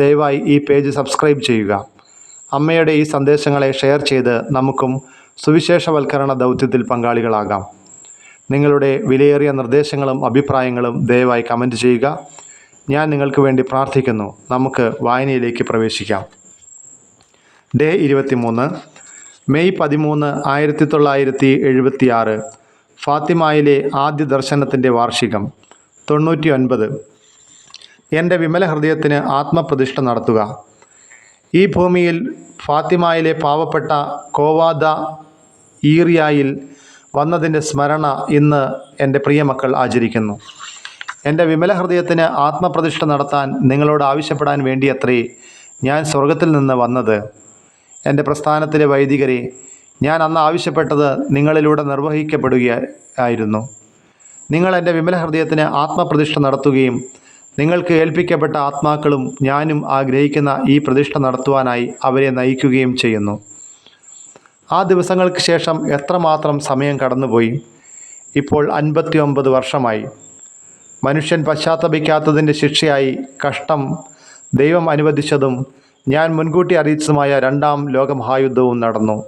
ദയവായി ഈ page subscribe ചെയ്യുക. അമ്മയുടെ ഈ സന്ദേശങ്ങളെ ഷെയർ ചെയ്ത് നമുക്കും സുവിശേഷവൽക്കരണ ദൗത്യത്തിൽ പങ്കാളികളാകാം. നിങ്ങളുടെ വിലയേറിയ നിർദ്ദേശങ്ങളും അഭിപ്രായങ്ങളും ദയവായി കമന്റ് ചെയ്യുക. ഞാൻ നിങ്ങൾക്ക് വേണ്ടി പ്രാർത്ഥിക്കുന്നു. നമുക്ക് വായനയിലേക്ക് പ്രവേശിക്കാം. ഡേ ഇരുപത്തിമൂന്ന് മെയ് പതിമൂന്ന് ആയിരത്തി തൊള്ളായിരത്തി എഴുപത്തി ആറ് ഫാത്തിമായിലെ ആദ്യ ദർശനത്തിന്റെ വാർഷികം തൊണ്ണൂറ്റി ഒൻപത് എന്റെ വിമല ഹൃദയത്തിന് ആത്മപ്രതിഷ്ഠ നടത്തുക. ഈ ഭൂമിയിൽ ഫാത്തിമായിലെ പാവപ്പെട്ട കോവാദ ഈറിയായിൽ വന്നതിന്റെ സ്മരണ ഇന്ന് എന്റെ പ്രിയമക്കൾ ആചരിക്കുന്നു. എന്റെ വിമല ഹൃദയത്തിന് ആത്മപ്രതിഷ്ഠ നടത്താൻ നിങ്ങളോട് ആവശ്യപ്പെടാൻ വേണ്ടിയത്രേ ഞാൻ സ്വർഗത്തിൽ നിന്ന് വന്നത്. എന്റെ പ്രസ്ഥാനത്തിലെ വൈദികരെ ഞാൻ അന്ന് ആവശ്യപ്പെട്ടത് നിങ്ങളിലൂടെ നിർവഹിക്കപ്പെടുകയായിരുന്നു. നിങ്ങൾ എന്റെ വിമല ഹൃദയത്തിന് ആത്മപ്രതിഷ്ഠ നടത്തുകയും നിങ്ങൾക്ക് ഏൽപ്പിക്കപ്പെട്ട ആത്മാക്കളും ഞാനും ആഗ്രഹിക്കുന്ന ഈ പ്രതിഷ്ഠ നടത്തുവാനായി അവരെ നയിക്കുകയും ചെയ്യുന്നു. ആ ദിവസങ്ങൾക്ക് ശേഷം എത്രമാത്രം സമയം കടന്നുപോയി? ഇപ്പോൾ അൻപത്തി ഒമ്പത് വർഷമായി. മനുഷ്യൻ പശ്ചാത്തപിക്കാത്തതിന്റെ ശിക്ഷയായി കഷ്ടം ദൈവം അനുവദിച്ചതും ഞാൻ മുൻകൂട്ടി അറിയിച്ചതുമായ രണ്ടാം ലോകമഹായുദ്ധവും നടന്നു.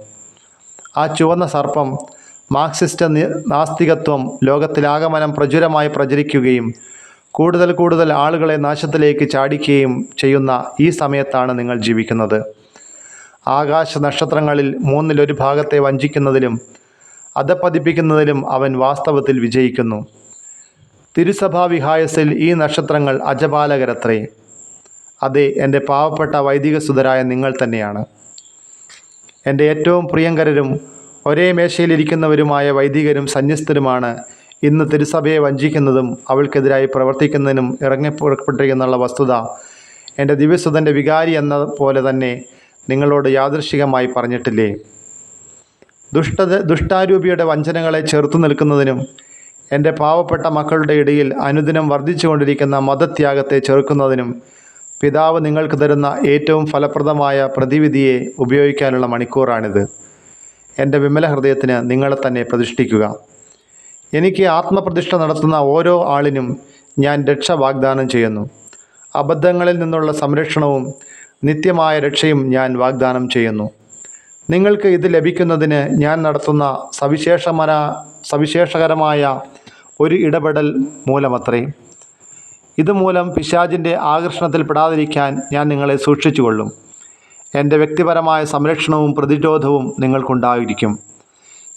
ആ ചുവന്ന സർപ്പം മാർക്സിസ്റ്റ് നാസ്തികത്വം ലോകത്തിലാകമനം പ്രചുരമായി പ്രചരിക്കുകയും കൂടുതൽ കൂടുതൽ ആളുകളെ നാശത്തിലേക്ക് ചാടിക്കുകയും ചെയ്യുന്ന ഈ സമയത്താണ് നിങ്ങൾ ജീവിക്കുന്നത്. ആകാശ നക്ഷത്രങ്ങളിൽ മൂന്നിലൊരു ഭാഗത്തെ വഞ്ചിക്കുന്നതിലും അധപ്പതിപ്പിക്കുന്നതിലും അവൻ വാസ്തവത്തിൽ വിജയിക്കുന്നു. തിരുസഭാ വിഹായസിൽ ഈ നക്ഷത്രങ്ങൾ അജപാലകരത്രേ. അതെ എന്റെ പാവപ്പെട്ട വൈദിക സുതരായ നിങ്ങൾ തന്നെയാണ്. എന്റെ ഏറ്റവും പ്രിയങ്കരരും ഒരേ മേശയിലിരിക്കുന്നവരുമായ വൈദികരും സന്യസ്തരുമാണ് ഇന്ന് തിരുസഭയെ വഞ്ചിക്കുന്നതും അവൾക്കെതിരായി പ്രവർത്തിക്കുന്നതിനും ഇറങ്ങിപ്പുറപ്പെട്ടിരിക്കുന്നുള്ള വസ്തുത എന്റെ ദിവ്യസുതന്റെ വികാരി എന്ന പോലെ തന്നെ നിങ്ങളോട് യാദൃശികമായി പറഞ്ഞിട്ടില്ലേ? ദുഷ്ടത ദുഷ്ടാരൂപിയുടെ വഞ്ചനകളെ ചെറുത്തു നിൽക്കുന്നതിനും എന്റെ പാവപ്പെട്ട മക്കളുടെ ഇടയിൽ അനുദിനം വർദ്ധിച്ചുകൊണ്ടിരിക്കുന്ന മതത്യാഗത്തെ ചെറുക്കുന്നതിനും പിതാവ് നിങ്ങൾക്ക് തരുന്ന ഏറ്റവും ഫലപ്രദമായ പ്രതിവിധിയെ ഉപയോഗിക്കാനുള്ള മണിക്കൂറാണിത്. എന്റെ വിമല ഹൃദയത്തിന് നിങ്ങളെ തന്നെ പ്രതിഷ്ഠിക്കുക. എനിക്ക് ആത്മപ്രതിഷ്ഠ നടത്തുന്ന ഓരോ ആളിനും ഞാൻ രക്ഷ വാഗ്ദാനം ചെയ്യുന്നു. അബദ്ധങ്ങളിൽ നിന്നുള്ള സംരക്ഷണവും നിത്യമായ രക്ഷയും ഞാൻ വാഗ്ദാനം ചെയ്യുന്നു. നിങ്ങൾക്ക് ഇത് ലഭിക്കുന്നതിന് ഞാൻ നടത്തുന്ന സവിശേഷമന സവിശേഷകരമായ ഒരു ഇടപെടൽ മൂലമത്രേ. ഇതുമൂലം പിശാജിന്റെ ആകർഷണത്തിൽ പെടാതിരിക്കാൻ ഞാൻ നിങ്ങളെ സൂക്ഷിച്ചുകൊള്ളും. എന്റെ വ്യക്തിപരമായ സംരക്ഷണവും പ്രതിരോധവും നിങ്ങൾക്കുണ്ടായിരിക്കും.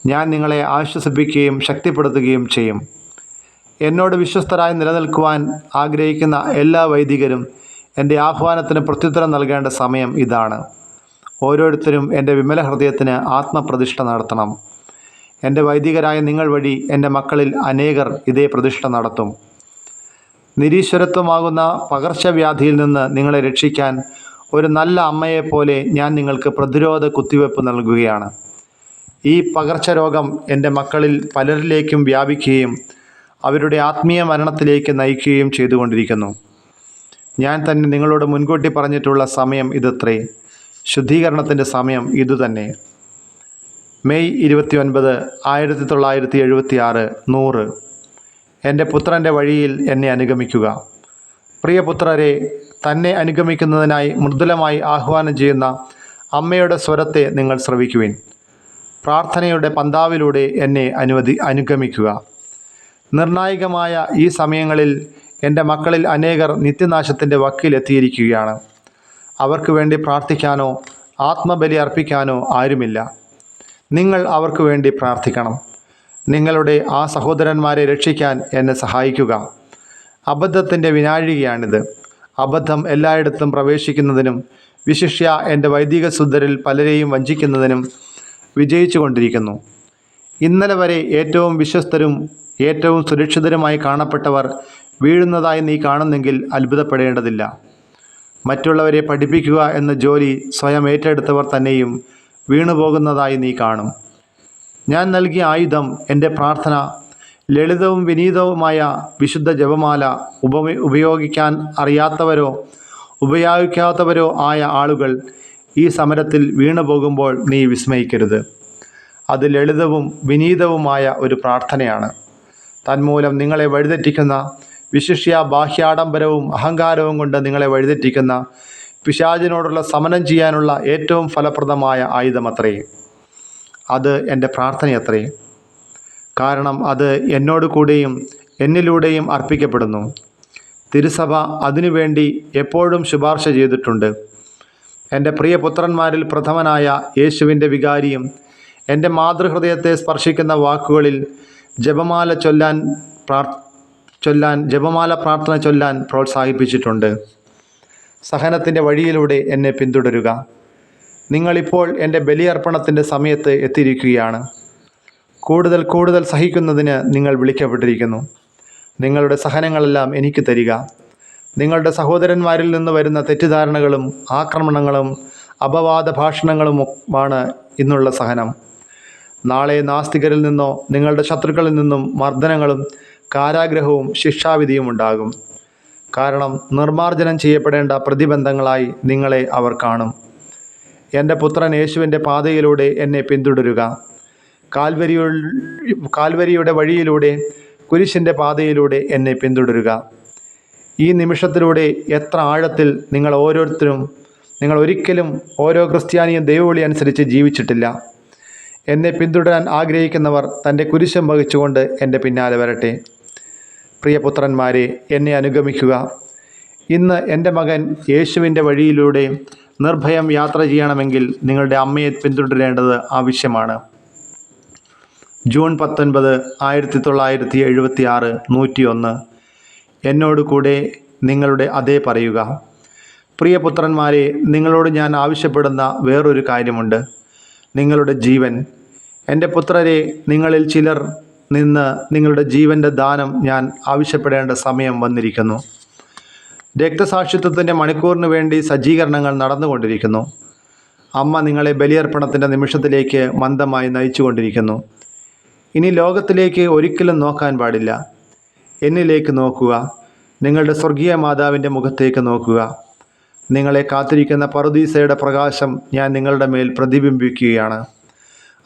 ഞാൻ നിങ്ങളെ ആശ്വസിപ്പിക്കുകയും ശക്തിപ്പെടുത്തുകയും ചെയ്യും. എന്നോട് വിശ്വസ്തരായി നിലനിൽക്കുവാൻ ആഗ്രഹിക്കുന്ന എല്ലാ വൈദികരും എന്റെ ആഹ്വാനത്തിന് പ്രത്യുത്തരം നൽകേണ്ട സമയം ഇതാണ്. ഓരോരുത്തരും എന്റെ വിമല ഹൃദയത്തിന് ആത്മപ്രതിഷ്ഠ നടത്തണം. എന്റെ വൈദികരായ നിങ്ങൾ വഴി എന്റെ മക്കളിൽ അനേകർ ഇതേ പ്രതിഷ്ഠ നടത്തും. നിരീശ്വരത്വമാകുന്ന പകർച്ചവ്യാധിയിൽ നിന്ന് നിങ്ങളെ രക്ഷിക്കാൻ ഒരു നല്ല അമ്മയെപ്പോലെ ഞാൻ നിങ്ങൾക്ക് പ്രതിരോധ കുത്തിവയ്പ്പ് നൽകുകയാണ്. ഈ പകർച്ചരോഗം എന്റെ മക്കളിൽ പലരിലേക്കും വ്യാപിക്കുകയും അവരുടെ ആത്മീയ മരണത്തിലേക്ക് നയിക്കുകയും ചെയ്തുകൊണ്ടിരിക്കുന്നു. ഞാൻ തന്നെ നിങ്ങളോട് മുൻകൂട്ടി പറഞ്ഞിട്ടുള്ള സമയം ഇതത്രേ. ശുദ്ധീകരണത്തിന്റെ സമയം ഇതുതന്നെ. മെയ് ഇരുപത്തി ഒൻപത് ആയിരത്തി തൊള്ളായിരത്തി എഴുപത്തി ആറ് നൂറ്. എന്റെ പുത്രന്റെ വഴിയിൽ എന്നെ അനുഗമിക്കുക. പ്രിയപുത്രരെ തന്നെ അനുഗമിക്കുന്നതിനായി മൃദുലമായി ആഹ്വാനം ചെയ്യുന്ന അമ്മയുടെ സ്വരത്തെ നിങ്ങൾ ശ്രവിക്കുവിൻ. പ്രാർത്ഥനയുടെ പന്താവിലൂടെ എന്നെ അനുവദി അനുഗമിക്കുക. നിർണായകമായ ഈ സമയങ്ങളിൽ എന്റെ മക്കളിൽ അനേകർ നിത്യനാശത്തിന്റെ വക്കിലെത്തിയിരിക്കുകയാണ് അവർക്ക് വേണ്ടി പ്രാർത്ഥിക്കാനോ ആത്മബലി അർപ്പിക്കാനോ ആരുമില്ല. നിങ്ങൾ അവർക്ക് വേണ്ടി പ്രാർത്ഥിക്കണം. നിങ്ങളുടെ ആ സഹോദരന്മാരെ രക്ഷിക്കാൻ എന്നെ സഹായിക്കുക. അബദ്ധത്തിന്റെ വിനാഴികയാണിത്. അബദ്ധം എല്ലായിടത്തും പ്രവേശിക്കുന്നതിനും വിശിഷ്യ എന്റെ വൈദിക ശുദ്ധരിൽ പലരെയും വഞ്ചിക്കുന്നതിനും വിജയിച്ചു കൊണ്ടിരിക്കുന്നു ഇന്നലെ വരെ ഏറ്റവും വിശ്വസ്തരും ഏറ്റവും സുരക്ഷിതരുമായി കാണപ്പെട്ടവർ വീഴുന്നതായി നീ കാണുന്നെങ്കിൽ അത്ഭുതപ്പെടേണ്ടതില്ല. മറ്റുള്ളവരെ പഠിപ്പിക്കുക എന്ന ജോലി സ്വയം ഏറ്റെടുത്തവർ തന്നെയും വീണുപോകുന്നതായി നീ കാണും. ഞാൻ നൽകിയ ആയുധം എന്റെ പ്രാർത്ഥന ലളിതവും വിനീതവുമായ വിശുദ്ധ ജപമാല ഉപ ഉപയോഗിക്കാൻ അറിയാത്തവരോ ഉപയോഗിക്കാത്തവരോ ആയ ആളുകൾ ഈ സമരത്തിൽ വീണു പോകുമ്പോൾ നീ വിസ്മയിക്കരുത്. അത് ലളിതവും വിനീതവുമായ ഒരു പ്രാർത്ഥനയാണ്. തന്മൂലം നിങ്ങളെ വഴിതെറ്റിക്കുന്ന വിശിഷ്യ ബാഹ്യാഡംബരവും അഹങ്കാരവും കൊണ്ട് നിങ്ങളെ വഴിതെറ്റിക്കുന്ന പിശാചിനോടുള്ള സമനം ചെയ്യാനുള്ള ഏറ്റവും ഫലപ്രദമായ ആയുധമത്രേ. അത് എന്റെ പ്രാർത്ഥനയത്രേ. കാരണം അത് എന്നോട് കൂടെയും എന്നിലൂടെയും അർപ്പിക്കപ്പെടുന്നു. തിരുസഭ അതിനുവേണ്ടി എപ്പോഴും ശുപാർശ ചെയ്തിട്ടുണ്ട്. എന്റെ പ്രിയപുത്രന്മാരിൽ പ്രഥമനായ യേശുവിന്റെ വികാരിയും എന്റെ മാതൃഹൃദയത്തെ സ്പർശിക്കുന്ന വാക്കുകളിൽ ജപമാല ചൊല്ലാൻ പ്രാർ ചൊല്ലാൻ ജപമാല പ്രാർത്ഥന ചൊല്ലാൻ പ്രോത്സാഹിപ്പിച്ചിട്ടുണ്ട്. സഹനത്തിന്റെ വഴിയിലൂടെ എന്നെ പിന്തുടരുക. നിങ്ങളിപ്പോൾ എന്റെ ബലിയർപ്പണത്തിന്റെ സമയത്ത് എത്തിയിരിക്കുകയാണ്. കൂടുതൽ കൂടുതൽ സഹിക്കുന്നതിന് നിങ്ങൾ വിളിക്കപ്പെട്ടിരിക്കുന്നു. നിങ്ങളുടെ സഹനങ്ങളെല്ലാം എനിക്ക് തരിക. നിങ്ങളുടെ സഹോദരന്മാരിൽ നിന്ന് വരുന്ന തെറ്റിദ്ധാരണകളും ആക്രമണങ്ങളും അപവാദ ഭാഷണങ്ങളുമാണ് ഇന്നുള്ള സഹനം. നാളെ നാസ്തികരിൽ നിന്നോ നിങ്ങളുടെ ശത്രുക്കളിൽ നിന്നും മർദ്ദനങ്ങളും കാരാഗ്രഹവും ശിക്ഷാവിധിയും ഉണ്ടാകും. കാരണം നിർമ്മാർജനം ചെയ്യപ്പെടേണ്ട പ്രതിബന്ധങ്ങളായി നിങ്ങളെ അവർ കാണും. എന്റെ പുത്രൻ യേശുവിന്റെ പാതയിലൂടെ എന്നെ പിന്തുടരുക. കാൽവരിയു കാൽവരിയുടെ വഴിയിലൂടെ കുരിശിന്റെ പാതയിലൂടെ എന്നെ പിന്തുടരുക. ഈ നിമിഷത്തിലൂടെ എത്ര ആഴത്തിൽ നിങ്ങൾ ഓരോരുത്തരും നിങ്ങൾ ഒരിക്കലും ഓരോ ക്രിസ്ത്യാനിയും ദൈവവിളി അനുസരിച്ച് ജീവിച്ചിട്ടില്ല. എന്നെ പിന്തുടരാൻ ആഗ്രഹിക്കുന്നവർ തന്റെ കുരിശം വഹിച്ചുകൊണ്ട് എന്റെ പിന്നാലെ വരട്ടെ. പ്രിയപുത്രന്മാരെ എന്നെ അനുഗമിക്കുക. ഇന്ന് എന്റെ മകൻ യേശുവിന്റെ വഴിയിലൂടെ നിർഭയം യാത്ര ചെയ്യണമെങ്കിൽ നിങ്ങളുടെ അമ്മയെ പിന്തുടരേണ്ടത് ആവശ്യമാണ്. ജൂൺ പത്തൊൻപത് ആയിരത്തി തൊള്ളായിരത്തി എഴുപത്തി ആറ് നൂറ്റി ഒന്ന് എന്നോട് കൂടെ നിങ്ങളുടെ അതേ പറയുക. പ്രിയ പുത്രന്മാരെ നിങ്ങളോട് ഞാൻ ആവശ്യപ്പെടുന്ന വേറൊരു കാര്യമുണ്ട്. നിങ്ങളുടെ ജീവൻ. എന്റെ പുത്രരെ നിങ്ങളിൽ ചിലർ നിന്ന് നിങ്ങളുടെ ജീവന്റെ ദാനം ഞാൻ ആവശ്യപ്പെടേണ്ട സമയം വന്നിരിക്കുന്നു. രക്തസാക്ഷിത്വത്തിന്റെ മണിക്കൂറിന് വേണ്ടി സജ്ജീകരണങ്ങൾ നടന്നുകൊണ്ടിരിക്കുന്നു. അമ്മ നിങ്ങളെ ബലിയർപ്പണത്തിന്റെ നിമിഷത്തിലേക്ക് മന്ദമായി നയിച്ചുകൊണ്ടിരിക്കുന്നു. ഇനി ലോകത്തിലേക്ക് ഒരിക്കലും നോക്കാൻ പാടില്ല. എന്നിലേക്ക് നോക്കുക. നിങ്ങളുടെ സ്വർഗീയ മാതാവിന്റെ മുഖത്തേക്ക് നോക്കുക. നിങ്ങളെ കാത്തിരിക്കുന്ന പറുദീസയുടെ പ്രകാശം ഞാൻ നിങ്ങളുടെ മേൽ പ്രതിബിംബിക്കുകയാണ്.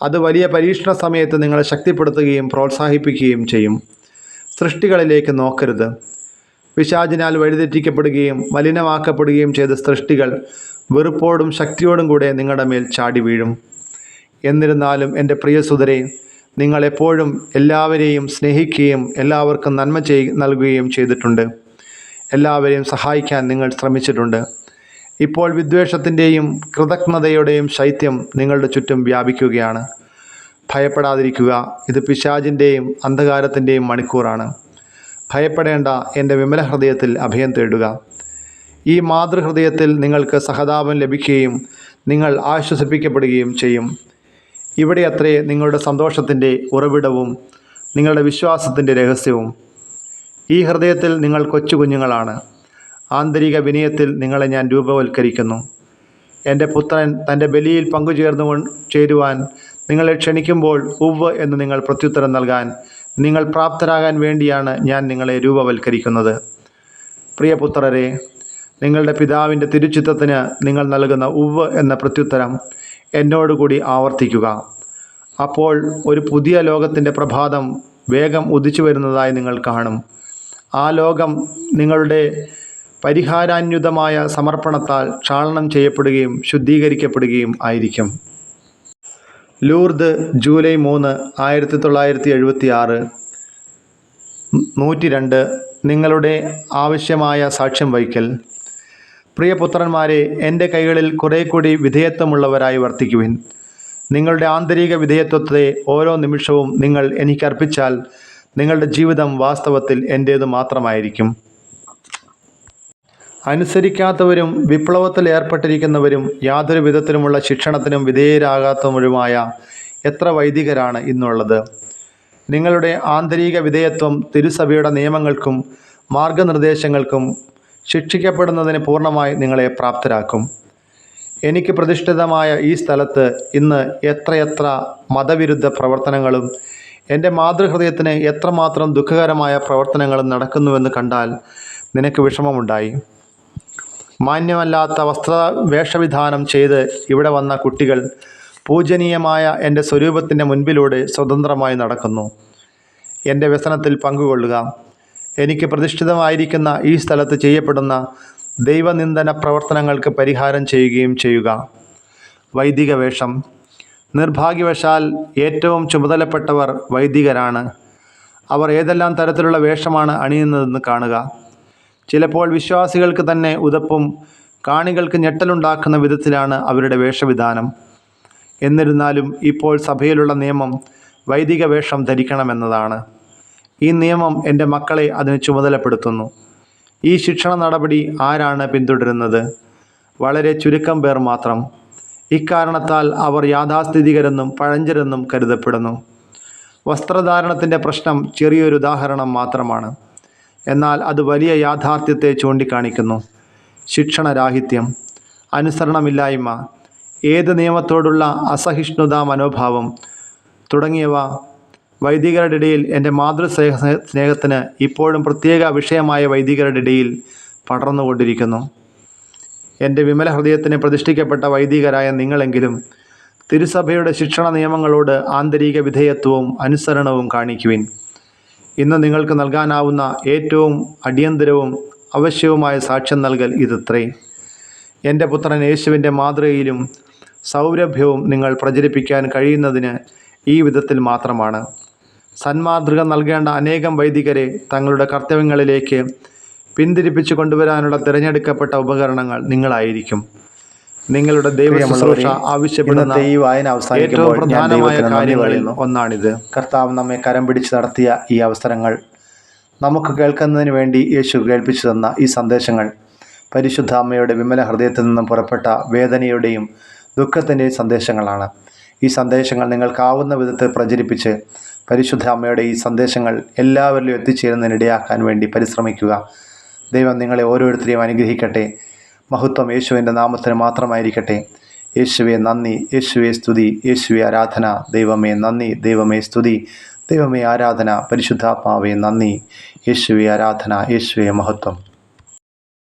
അത് വലിയ പരീക്ഷണ സമയത്ത് നിങ്ങളെ ശക്തിപ്പെടുത്തുകയും പ്രോത്സാഹിപ്പിക്കുകയും ചെയ്യും. സൃഷ്ടികളിലേക്ക് നോക്കരുത്. പിശാചിനാൽ വഴിതെറ്റിക്കപ്പെടുകയും മലിനമാക്കപ്പെടുകയും ചെയ്ത സൃഷ്ടികൾ വെറുപ്പോടും ശക്തിയോടും കൂടെ നിങ്ങളുടെ മേൽ ചാടി വീഴും. എന്നിരുന്നാലും എന്റെ നിങ്ങൾ എപ്പോഴും എല്ലാവരെയും സ്നേഹിക്കുകയും എല്ലാവർക്കും നന്മ ചെയ് നൽകുകയും ചെയ്തിട്ടുണ്ട്. എല്ലാവരെയും സഹായിക്കാൻ നിങ്ങൾ ശ്രമിച്ചിട്ടുണ്ട്. ഇപ്പോൾ വിദ്വേഷത്തിന്റെയും കൃതജ്ഞതയുടെയും ശൈത്യം നിങ്ങളുടെ ചുറ്റും വ്യാപിക്കുകയാണ്. ഭയപ്പെടാതിരിക്കുക ഇത് പിശാചിന്റെയും അന്ധകാരത്തിന്റെയും മണിക്കൂറാണ്. ഭയപ്പെടേണ്ട എന്റെ വിമല ഹൃദയത്തിൽ അഭയം തേടുക. ഈ മാതൃഹൃദയത്തിൽ നിങ്ങൾക്ക് സഹതാപം ലഭിക്കുകയും നിങ്ങൾ ആശ്വസിപ്പിക്കപ്പെടുകയും ചെയ്യും. ഇവിടെ അത്രേ നിങ്ങളുടെ സന്തോഷത്തിന്റെ ഉറവിടവും നിങ്ങളുടെ വിശ്വാസത്തിന്റെ രഹസ്യവും. ഈ ഹൃദയത്തിൽ നിങ്ങൾ കൊച്ചു കുഞ്ഞുങ്ങളാണ്. ആന്തരിക വിനയത്തിൽ നിങ്ങളെ ഞാൻ രൂപവൽക്കരിക്കുന്നു. എന്റെ പുത്രൻ തന്റെ ബലിയിൽ പങ്കുചേർന്നു ചേരുവാൻ നിങ്ങളെ ക്ഷണിക്കുമ്പോൾ ഉവ്വ് എന്ന് നിങ്ങൾ പ്രത്യുത്തരം നൽകാൻ നിങ്ങൾ പ്രാപ്തരാകാൻ വേണ്ടിയാണ് ഞാൻ നിങ്ങളെ രൂപവൽക്കരിക്കുന്നത്. പ്രിയപുത്രരെ നിങ്ങളുടെ പിതാവിന്റെ തിരുച്ചിത്തത്തിന് നിങ്ങൾ നൽകുന്ന ഉവ്വ് എന്ന പ്രത്യുത്തരം എന്നോടുകൂടി ആവർത്തിക്കുക. അപ്പോൾ ഒരു പുതിയ ലോകത്തിന്റെ പ്രഭാതം വേഗം ഉദിച്ചു വരുന്നതായി നിങ്ങൾ കാണും. ആ ലോകം നിങ്ങളുടെ പരിഹാരാന്യുതമായ സമർപ്പണത്താൽ ക്ഷാളനം ചെയ്യപ്പെടുകയും ശുദ്ധീകരിക്കപ്പെടുകയും ആയിരിക്കും. ലൂർദ് ജൂലൈ മൂന്ന് ആയിരത്തി തൊള്ളായിരത്തി എഴുപത്തി ആറ് നൂറ്റി രണ്ട് നിങ്ങളുടെ ആവശ്യമായ സാക്ഷ്യം വഹിക്കൽ. പ്രിയപുത്രന്മാരെ എന്റെ കൈകളിൽ കുറെ കൂടി വിധേയത്വമുള്ളവരായി വർത്തിക്കുവിൻ. നിങ്ങളുടെ ആന്തരിക വിധേയത്വത്തെ ഓരോ നിമിഷവും നിങ്ങൾ എനിക്കർപ്പിച്ചാൽ നിങ്ങളുടെ ജീവിതം വാസ്തവത്തിൽ എന്റേത് മാത്രമായിരിക്കും. അനുസരിക്കാത്തവരും വിപ്ലവത്തിൽ ഏർപ്പെട്ടിരിക്കുന്നവരും യാതൊരു വിധത്തിലുമുള്ള ശിക്ഷണത്തിനും വിധേയരാകാത്തവരുമായ എത്ര വൈദികരാണ് ഇന്നുള്ളത്? നിങ്ങളുടെ ആന്തരിക വിധേയത്വം തിരുസഭയുടെ നിയമങ്ങൾക്കും മാർഗനിർദ്ദേശങ്ങൾക്കും ശിക്ഷിക്കപ്പെടുന്നതിന് പൂർണമായി നിങ്ങളെ പ്രാപ്തരാക്കും. എനിക്ക് പ്രതിഷ്ഠിതമായ ഈ സ്ഥലത്ത് ഇന്ന് എത്രയെത്ര മതവിരുദ്ധ പ്രവർത്തനങ്ങളും എന്റെ മാതൃഹൃദയത്തിന് എത്രമാത്രം ദുഃഖകരമായ പ്രവർത്തനങ്ങളും നടക്കുന്നുവെന്ന് കണ്ടാൽ നിനക്ക് വിഷമമുണ്ടായി. മാന്യമല്ലാത്ത വസ്ത്ര വേഷവിധാനം ചെയ്ത് ഇവിടെ വന്ന കുട്ടികൾ പൂജനീയമായ എന്റെ സ്വരൂപത്തിന്റെ മുൻപിലൂടെ സ്വതന്ത്രമായി നടക്കുന്നു. എന്റെ വ്യസനത്തിൽ പങ്കുകൊള്ളുക. എനിക്ക് പ്രതിഷ്ഠിതമായിരിക്കുന്ന ഈ സ്ഥലത്ത് ചെയ്യപ്പെടുന്ന ദൈവനിന്ദന പ്രവർത്തനങ്ങൾക്ക് പരിഹാരം ചെയ്യുകയും ചെയ്യുക. വൈദിക വേഷം നിർഭാഗ്യവശാൽ ഏറ്റവും ചുമതലപ്പെട്ടവർ വൈദികരാണ്. അവർ ഏതെല്ലാം തരത്തിലുള്ള വേഷമാണ് അണിയുന്നതെന്ന് കാണുക. ചിലപ്പോൾ വിശ്വാസികൾക്ക് തന്നെ ഉതപ്പും കാണികൾക്ക് ഞെട്ടലുണ്ടാക്കുന്ന വിധത്തിലാണ് അവരുടെ വേഷവിധാനം. എന്നിരുന്നാലും ഇപ്പോൾ സഭയിലുള്ള നിയമം വൈദിക വേഷം ധരിക്കണമെന്നതാണ്. ഈ നിയമം എന്റെ മക്കളെ അതിന് ചുമതലപ്പെടുത്തുന്നു. ഈ ശിക്ഷണ നടപടി ആരാണ് പിന്തുടരുന്നത്? വളരെ ചുരുക്കം പേർ മാത്രം. ഇക്കാരണത്താൽ അവർ യാഥാസ്ഥിതികരെന്നും പഴഞ്ചരെന്നും കരുതപ്പെടുന്നു. വസ്ത്രധാരണത്തിന്റെ പ്രശ്നം ചെറിയൊരു ഉദാഹരണം മാത്രമാണ്. എന്നാൽ അത് വലിയ യാഥാർത്ഥ്യത്തെ ചൂണ്ടിക്കാണിക്കുന്നു. ശിക്ഷണരാഹിത്യം അനുസരണമില്ലായ്മ ഏത് നിയമത്തോടുള്ള അസഹിഷ്ണുതാ മനോഭാവം തുടങ്ങിയവ വൈദികരുടെ ഇടയിൽ എന്റെ മാതൃസ്നേഹ സ്നേഹത്തിന് ഇപ്പോഴും പ്രത്യേക വിഷയമായ വൈദികരുടെ ഇടയിൽ പടർന്നുകൊണ്ടിരിക്കുന്നു. എന്റെ വിമല ഹൃദയത്തിന് പ്രതിഷ്ഠിക്കപ്പെട്ട വൈദികരായ നിങ്ങളെങ്കിലും തിരുസഭയുടെ ശിക്ഷണ നിയമങ്ങളോട് ആന്തരിക വിധേയത്വവും അനുസരണവും കാണിക്കുവിൻ. ഇന്ന് നിങ്ങൾക്ക് നൽകാനാവുന്ന ഏറ്റവും അടിയന്തരവും അവശ്യവുമായ സാക്ഷ്യം നൽകൽ ഇതത്രേ. എന്റെ പുത്രൻ യേശുവിന്റെ മാതൃകയിലും സൗരഭ്യവും നിങ്ങൾ പ്രചരിപ്പിക്കാൻ കഴിയുന്നതിന് ഈ വിധത്തിൽ മാത്രമാണ്. സന്മാതൃക നൽകേണ്ട അനേകം വൈദികരെ തങ്ങളുടെ കർത്തവ്യങ്ങളിലേക്ക് പിന്തിരിപ്പിച്ചു കൊണ്ടുവരാനുള്ള തിരഞ്ഞെടുക്കപ്പെട്ട ഉപകരണങ്ങൾ നിങ്ങളായിരിക്കും. നിങ്ങളുടെ ദൈവ ശുശ്രൂഷ ആവശ്യപ്പെടുന്ന ഈ വായന അവസാനിക്കുമ്പോൾ പ്രധാനമായ കാര്യങ്ങളിൽ ഒന്നാണിത്. കർത്താവ് നമ്മെ കരം പിടിച്ച് നടത്തിയ ഈ അവസരങ്ങൾ നമുക്ക് കേൾക്കുന്നതിന് വേണ്ടി യേശു കേൾപ്പിച്ചു തന്ന ഈ സന്ദേശങ്ങൾ പരിശുദ്ധ അമ്മയുടെ വിമല ഹൃദയത്തിൽ നിന്നും പുറപ്പെട്ട വേദനയുടെയും ദുഃഖത്തിന്റെയും സന്ദേശങ്ങളാണ്. ഈ സന്ദേശങ്ങൾ നിങ്ങൾക്കാവുന്ന വിധത്തിൽ പ്രചരിപ്പിച്ച് പരിശുദ്ധ അമ്മയുടെ ഈ സന്ദേശങ്ങൾ എല്ലാവരിലും എത്തിച്ചേരുന്നതിനിടയാക്കാൻ വേണ്ടി പരിശ്രമിക്കുക. ദൈവം നിങ്ങളെ ഓരോരുത്തരെയും അനുഗ്രഹിക്കട്ടെ. മഹത്വം യേശുവിന്റെ നാമത്തിന് മാത്രമായിരിക്കട്ടെ. യേശുവെ നന്ദി. യേശുവെ സ്തുതി. യേശുവെ ആരാധന. ദൈവമേ നന്ദി. ദൈവമേ സ്തുതി. ദൈവമേ ആരാധന. പരിശുദ്ധാത്മാവേ നന്ദി. യേശുവെ ആരാധന. യേശുവെ മഹത്വം.